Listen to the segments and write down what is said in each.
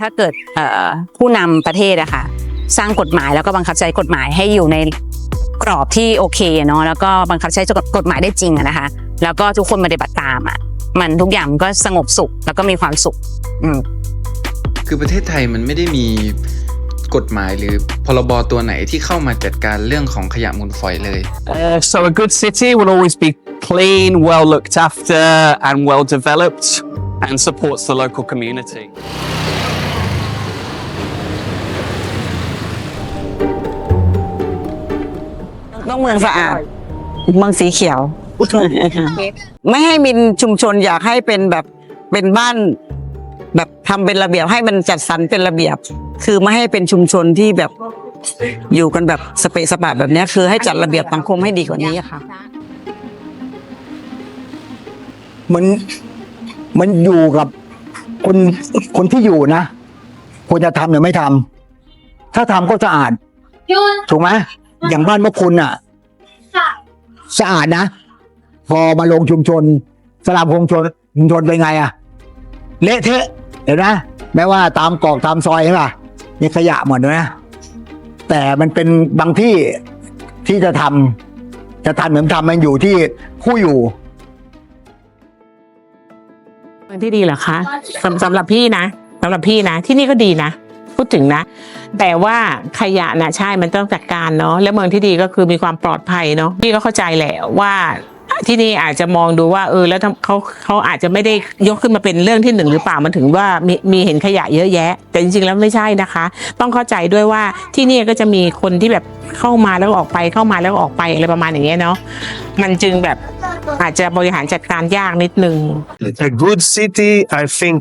ถ้าเกิดเอ่อผู้นำประเทศอะค่ะสร้างกฎหมายแล้วก็บังคับใช้กฎหมายให้อยู่ในกรอบที่โอเคเนาะแล้วก็บังคับใช้กฎหมายได้จริงอะนะคะ แล้วก็ทุกคนปฏิบัติตามอะมันทุกอย่างมันก็สงบสุขแล้วก็มีความสุข อืมคือประเทศไทยมันไม่ได้มีกฎหมายหรือพรบตัวไหนที่เข้ามาจัดการเรื่องของขยะมูลฝอยเลย Uh, so a good city will always be clean, well looked after, and well developed, and supports the local community. ต้องเมืองสะอาด เมืองสีเขียว ไม่ให้มินชุมชนอยากให้เป็นแบบเป็นบ้าน แบบทำเป็นระเบียบให้มันจัดสรรเป็นระเบียบ คือไม่ให้เป็นชุมชนที่แบบอยู่กันแบบสเปะสปะแบบเนี้ยคือให้จัดระเบียบสังคมให้ดีกว่านี้อะค่ะมันมันอยู่กับคนคนที่อยู่นะควรจะทำหรือไม่ทำถ้าทำก็สะอาดถูกไหมอย่างบ้านเมื่อคุณอะ สะอาดนะ พอมาลงชุมชน สลามชุมชนชุมชนเป็นไงอะเละเทะเห็นไหมแม้ว่าตามกอกตามซอยใช่ป่ะมีขยะหมดเลยนะแต่มันเป็นบางที่ที่จะทำจะทำหรือไม่ทำมันอยู่ที่ผู้อยู่เมืองที่ดีเหรอคะสำสำหรับพี่นะสำหรับพี่นะ ที่นี่ก็ดีนะ พูดถึงนะ แต่ว่าขยะนะใช่มันต้องจัดการเนาะแล้วเมืองที่ดีก็คือมีความปลอดภัยเนาะพี่ก็เข้าใจแหละว่าที่นี่อาจจะมองดูว่าเออแล้วเขาเขาอาจจะไม่ได้ยกขึ้นมาเป็นเรื่องที่หนึ่งหรือเปล่ามันถึงว่ามีมีเห็นขยะเยอะแยะ แต่จริงๆแล้วไม่ใช่นะคะ ต้องเข้าใจด้วยว่าที่นี่ก็จะมีคนที่แบบเข้ามาแล้วออกไปเข้ามาแล้วออกไปอะไรประมาณอย่างเงี้ยเนาะมันจึงแบบอาจจะบริหารจัดการยากนิดนึง a good city, I think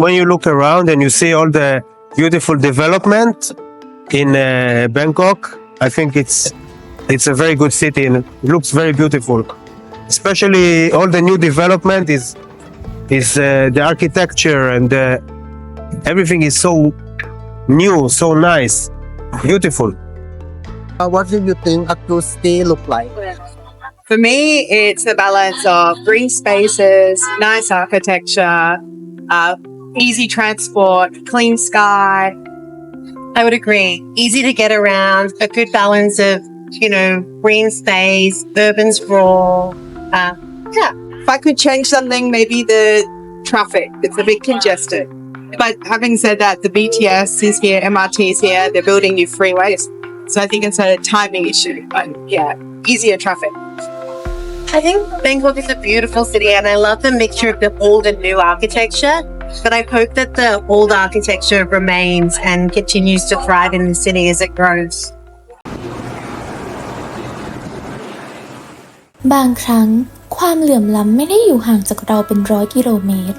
when you look around and you see all the beautiful development in uh, Bangkok, I think it's it's a very good city and it looks very beautiful. Especially all the new development is is uh, the architecture and uh, everything is so new, so nice, beautiful. Uh, what do you think a good city look like? For me, it's a balance of green spaces, nice architecture, uh, easy transport, clean sky. I would agree. Easy to get around, a good balance of, you know, green space, urban sprawl. Uh, If I could change something, maybe the traffic. It's a bit congested. But having said that, the BTS is here, MRT is here, they're building new freeways. So I think it's a timing issue. But yeah, easier traffic. I think Bangkok is a beautiful city and I love the mixture of the old and new architecture. But I hope that the old architecture remains and continues to thrive in the city as it grows. บางครั้งความเหลื่อมล้ำไม่ได้อยู่ห่างจากเราเป็นร้อยกิโลเมตร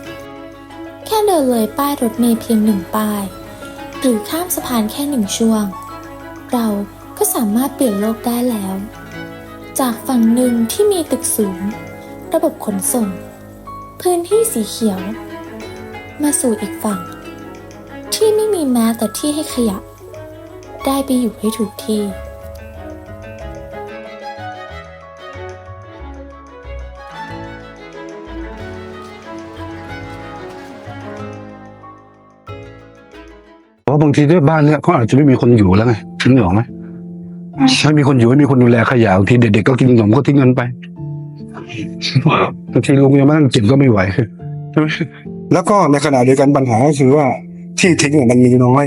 แค่เดินเลยป้ายรถเมล์เพียงหนึ่งป้าย หรือข้ามสะพานแค่หนึ่งช่วง เราก็สามารถเปลี่ยนโลกได้แล้ว จากฝั่งหนึ่งที่มีตึกสูง ระบบขนส่ง พื้นที่สีเขียว มาสู่อีกฝั่ง ที่ไม่มีแม้แต่ที่ให้ขยะ ได้ไปอยู่ให้ถูกที่ เพราะบางทีด้วยบ้านเนี่ยเขาอาจจะไม่มีคนอยู่แล้วไงนึกออกไหมถ้ามีคนอยู่ไม่มีคนดูแลขยะบางทีเด็กๆก็กินขนมก็ทิ้งเงินไปบางทีลุงยังไม่นั่งเก็บก็ไม่ไหวใช่ไหม แล้วก็ในขณะเดียวกันปัญหาก็คือว่าที่ทิ้งเนี่ยมันมีน้อย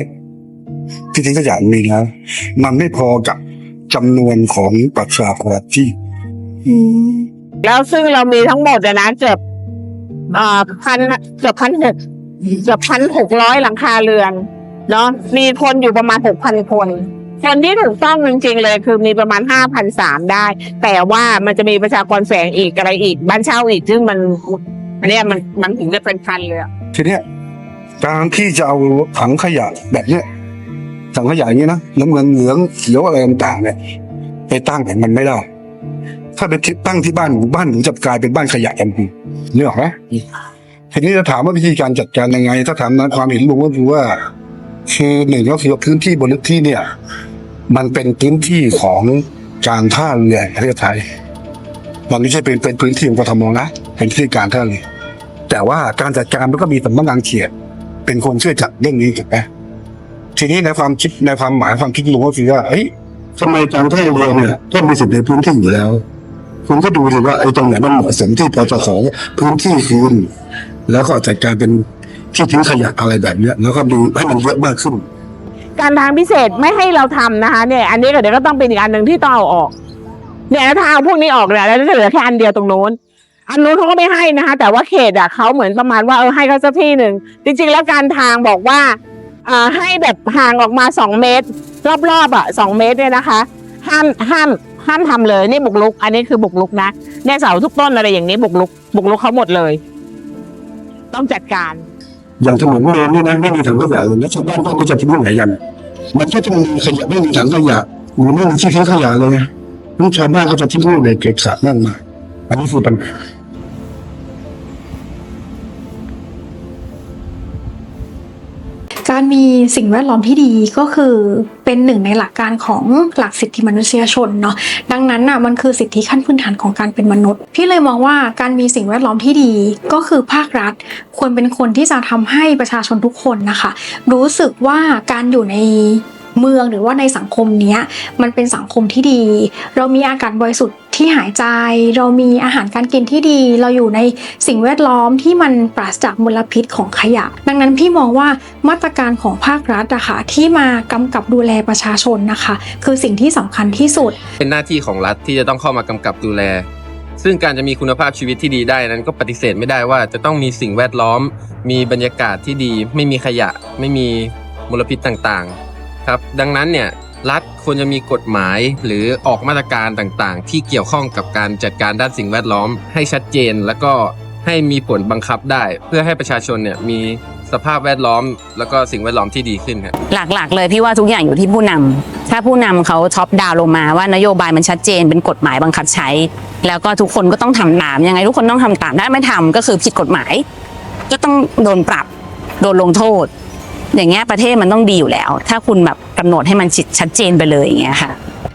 ที่ทิ้งขยะมีนะมันไม่พอกับจำนวนของประชากรที่แล้วซึ่งเรามีทั้งหมดอะนะเกือบอ่อพันเกือบพันหกเกือบพันหกร้อยหลังคาเรือนเนาะมีคนอยู่ประมาณหกพันคนคนที่ถูกต้องจริงๆเลยคือมีประมาณห้าพันสามได้ แต่ว่ามันจะมีประชากรแฝงอีกอะไรอีก บ้านเช่าอีกซึ่งมัน อันเนี้ยมันมันถึงจะเป็นพันเลยอะทีเนี้ยการที่จะเอาถังขยะแบบเนี้ยถังขยะอย่างนี้นะน้ำเงินเหลืองเขียวอะไรต่างๆเนี่ยไปตั้งแต่มันไม่ได้ ถ้าไปตั้งที่บ้านหนูบ้านหนูจะกลายเป็นบ้านขยะทันทีนึกออกไหมทีนี้จะถามว่าวิธีการจัดการยังไง ถ้าถามนั้นความเห็นลุงก็คือว่าคือหนึ่งก็คือพื้นที่บนพื้นที่เนี่ย มันเป็นพื้นที่ของการท่าเรือแห่งประเทศไทยมันไม่ใช่เป็นเป็นพื้นที่ของกทมนะ เป็นที่การท่าเรือแต่ว่าการจัดการมันก็มีสำนักงานเขตเป็นคนช่วยจัดเรื่องนี้ถูกไหมทีนี้ในความคิดในความหมายความคิดลุงก็คือว่าเอ้ยทำไมการท่องเรือเนี่ยต้องมีสิทธิ์ในพื้นที่อยู่แล้วคุณก็ดูสิว่าไอ้ตรงไหนมันเหมาะสมที่พอจะขอพื้นที่คืนแล้วก็จัดการเป็นที่ทิ้งขยะอะไรแบบเนี้ยแล้วก็ดูให้มันเยอะมากขึ้น การทางพิเศษไม่ให้เราทำนะคะเนี่ย อันนี้ก็เดี๋ยวก็ต้องเป็นอีกอันหนึ่งที่ต้องเอาออก เนี่ยถ้าเอาพวกนี้ออกเนี่ยแล้วจะเหลือแค่อันเดียวตรงโน้น อันนู้นเขาก็ไม่ให้นะคะ แต่ว่าเขตอะเขาเหมือนประมาณว่าเออให้เขาสักที่หนึ่งจริง ๆ แล้วการทางบอกว่าอ่อให้แบบห่างออกมาสองเมตร รอบๆอะสองเมตรเนี่ยนะคะ ห้ามห้ามห้ามทำเลยนี่บุกลุก อันนี้คือบุกลุกนะเนี่ยเสาทุกต้นอะไรอย่างนี้บุกลุกบุกลุกเขาหมดเลย ต้องจัดการ อย่างถนนเมนนี่นะไม่มีถังขยะเลยแล้วชาวบ้านต้องก็จะทิ้งไหนกันมันก็จะมีขยะไม่มีถังขยะหรือไม่มีที่ทิ้งขยะเลยนั่นชาวบ้านก็จะทิ้งในเกศะนั่นมาอันนี้คือปัญหา การมีสิ่งแวดล้อมที่ดีก็คือเป็นหนึ่งในหลักการของหลักสิทธิมนุษยชนเนาะดังนั้นน่ะมันคือสิทธิขั้นพื้นฐานของการเป็นมนุษย์ พี่เลยมองว่าการมีสิ่งแวดล้อมที่ดีก็คือภาครัฐ ควรเป็นคนที่จะทำให้ประชาชนทุกคนนะคะ รู้สึกว่าการอยู่ใน เมืองหรือว่าในสังคมนี้มันเป็นสังคมที่ดี เรามีอากาศบริสุทธิ์ที่หายใจ เรามีอาหารการกินที่ดี เราอยู่ในสิ่งแวดล้อมที่มันปราศจากมลพิษของขยะ ดังนั้นพี่มองว่ามาตรการของภาครัฐอะค่ะที่มากำกับดูแลประชาชนนะคะ คือสิ่งที่สำคัญที่สุด เป็นหน้าที่ของรัฐที่จะต้องเข้ามากำกับดูแล ซึ่งการจะมีคุณภาพชีวิตที่ดีได้นั้นก็ปฏิเสธไม่ได้ว่าจะต้องมีสิ่งแวดล้อม มีบรรยากาศที่ดี ไม่มีขยะ ไม่มีมลพิษต่างๆ ครับดังนั้นเนี่ยรัฐควรจะมีกฎหมายหรือออกมาตรการต่างๆ ที่เกี่ยวข้องกับการจัดการด้านสิ่งแวดล้อมให้ชัดเจน แล้วก็ให้มีผลบังคับได้ เพื่อให้ประชาชนเนี่ยมีสภาพแวดล้อม แล้วก็สิ่งแวดล้อมที่ดีขึ้นครับหลักๆ เลยพี่ว่าทุกอย่างอยู่ที่ผู้นำถ้าผู้นำเขาท็อปดาวลงมาว่านโยบายมันชัดเจนเป็นกฎหมายบังคับใช้ แล้วก็ทุกคนก็ต้องทำตามยังไงทุกคนต้องทำตามถ้าไม่ทำก็คือผิดกฎหมาย ก็ต้องโดนปรับโดนลงโทษ อย่างเงี้ยประเทศมันต้องดีอยู่แล้ว ถ้าคุณแบบกำหนดให้มันชัดเจนไปเลยอย่างเงี้ยค่ะ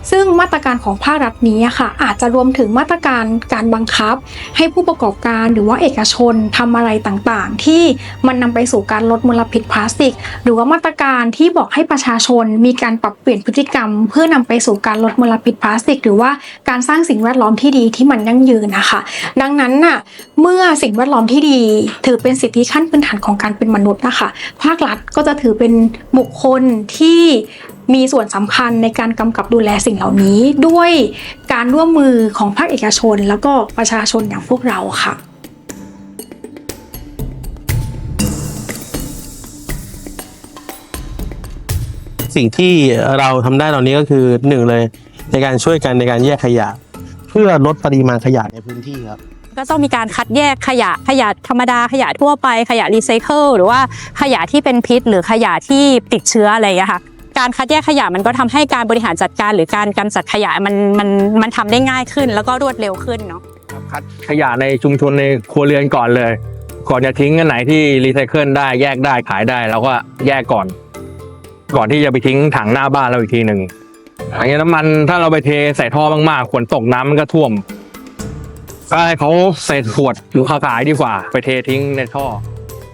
ซึ่งมาตรการของภาครัฐนี้ค่ะ อาจจะรวมถึงมาตรการการบังคับ ให้ผู้ประกอบการหรือว่าเอกชนทำอะไรต่างๆ ที่มันนำไปสู่การลดมลพิษพลาสติก หรือว่ามาตรการที่บอกให้ประชาชนมีการปรับเปลี่ยนพฤติกรรม เพื่อนำไปสู่การลดมลพิษพลาสติก หรือว่าการสร้างสิ่งแวดล้อมที่ดีที่มันยั่งยืนนะคะ ดังนั้นน่ะเมื่อสิ่งแวดล้อมที่ดี ถือเป็นสิทธิขั้นพื้นฐานของการเป็นมนุษย์นะคะ ภาครัฐก็จะถือเป็นบุคคลที่ มีส่วนสำคัญในการกำกับดูแลสิ่งเหล่านี้ด้วยการร่วมมือของภาคเอกชน แล้วก็ประชาชนอย่างพวกเราค่ะสิ่งที่เราทำได้ตอนนี้ก็คือหนึ่งเลยในการช่วยกันในการแยกขยะ เพื่อลดปริมาณขยะในพื้นที่ครับก็ต้องมีการคัดแยกขยะขยะธรรมดาขยะทั่วไปขยะรีไซเคิลหรือว่าขยะที่เป็นพิษ หรือขยะที่ติดเชื้ออะไรอย่างเงี้ยค่ะ การคัดแยกขยะมันก็ทำให้การบริหารจัดการหรือการกำจัดขยะมันมันมันทำได้ง่ายขึ้น แล้วก็รวดเร็วขึ้นเนาะคัดขยะในชุมชนในครัวเรือนก่อนเลย ก่อนจะทิ้งอันไหนที่รีไซเคิลได้แยกได้ขายได้เราก็แยกก่อน ก่อนที่จะไปทิ้งถังหน้าบ้านเราอีกทีหนึ่งอย่างเงี้ยน้ำมันถ้าเราไปเทใส่ท่อมากๆฝนตกน้ำมันก็ท่วมก็ให้เขาใส่ขวดหรือขายดีกว่า ไปเททิ้งในท่อ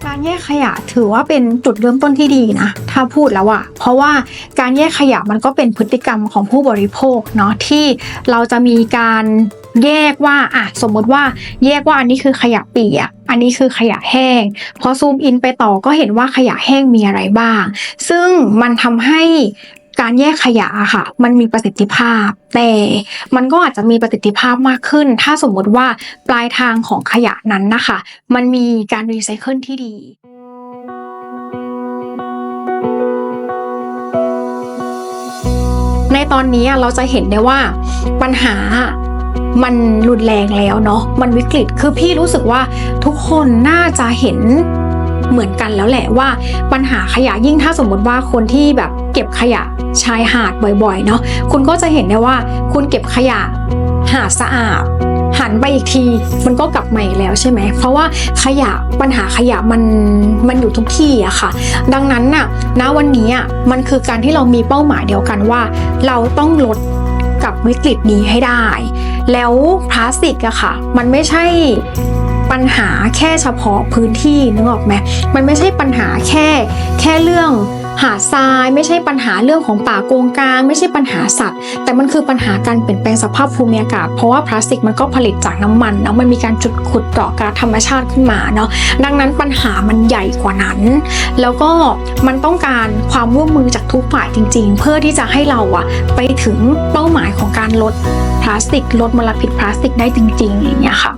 การแยกขยะถือว่าเป็นจุดเริ่มต้นที่ดีนะ ถ้าพูดแล้วอะเพราะว่าการแยกขยะมันก็เป็นพฤติกรรมของผู้บริโภคเนาะที่เราจะมีการแยกว่าอะสมมติว่าแยกว่าอันนี้คือขยะเปียกอันนี้คือขยะแห้ง พอซูมอินไปต่อก็เห็นว่าขยะแห้งมีอะไรบ้าง ซึ่งมันทำให้ การแยกขยะค่ะ มันมีประสิทธิภาพ แต่มันก็อาจจะมีประสิทธิภาพมากขึ้น ถ้าสมมติว่าปลายทางของขยะนั้นนะคะ มันมีการรีไซเคิลที่ดีในตอนนี้เราจะเห็นได้ว่าปัญหามันรุนแรงแล้วเนาะมันวิกฤตคือพี่รู้สึกว่าทุกคนน่าจะเห็นเหมือนกันแล้วแหละว่าปัญหาขยะยิ่งถ้าสมมติว่าคนที่แบบเก็บขยะ ชายหาดบ่อยๆเนาะคุณก็จะเห็นได้ว่าคุณเก็บขยะหาดสะอาดหันไปอีกทีมันก็กลับมาอีกแล้วใช่ไหม เพราะว่าขยะปัญหาขยะมันมันอยู่ทุกที่อะค่ะ ดังนั้นน่ะณวันนี้อะมันคือการที่เรามีเป้าหมายเดียวกันว่า เราต้องลดกับวิกฤตนี้ให้ได้ แล้วพลาสติกอะค่ะ มันไม่ใช่ปัญหาแค่เฉพาะพื้นที่นึกออกไหมมันไม่ใช่ปัญหาแค่แค่เรื่อง หาดทรายไม่ใช่ปัญหาเรื่องของป่าโกงกลาง ไม่ใช่ปัญหาสัตว์ แต่มันคือปัญหาการเปลี่ยนแปลงสภาพภูมิอากาศ เพราะว่าพลาสติกมันก็ผลิตจากน้ำมันเนาะมันมีการจุดขุดเกาะกาธรรมชาติขึ้นมาเนาะดังนั้นปัญหามันใหญ่กว่านั้น แล้วก็มันต้องการความร่วมมือจากทุกฝ่ายจริง ๆ เพื่อที่จะให้เราอะไปถึงเป้าหมายของการลดพลาสติก ลดมลพิษพลาสติกได้จริงๆอย่างเงี้ยค่ะ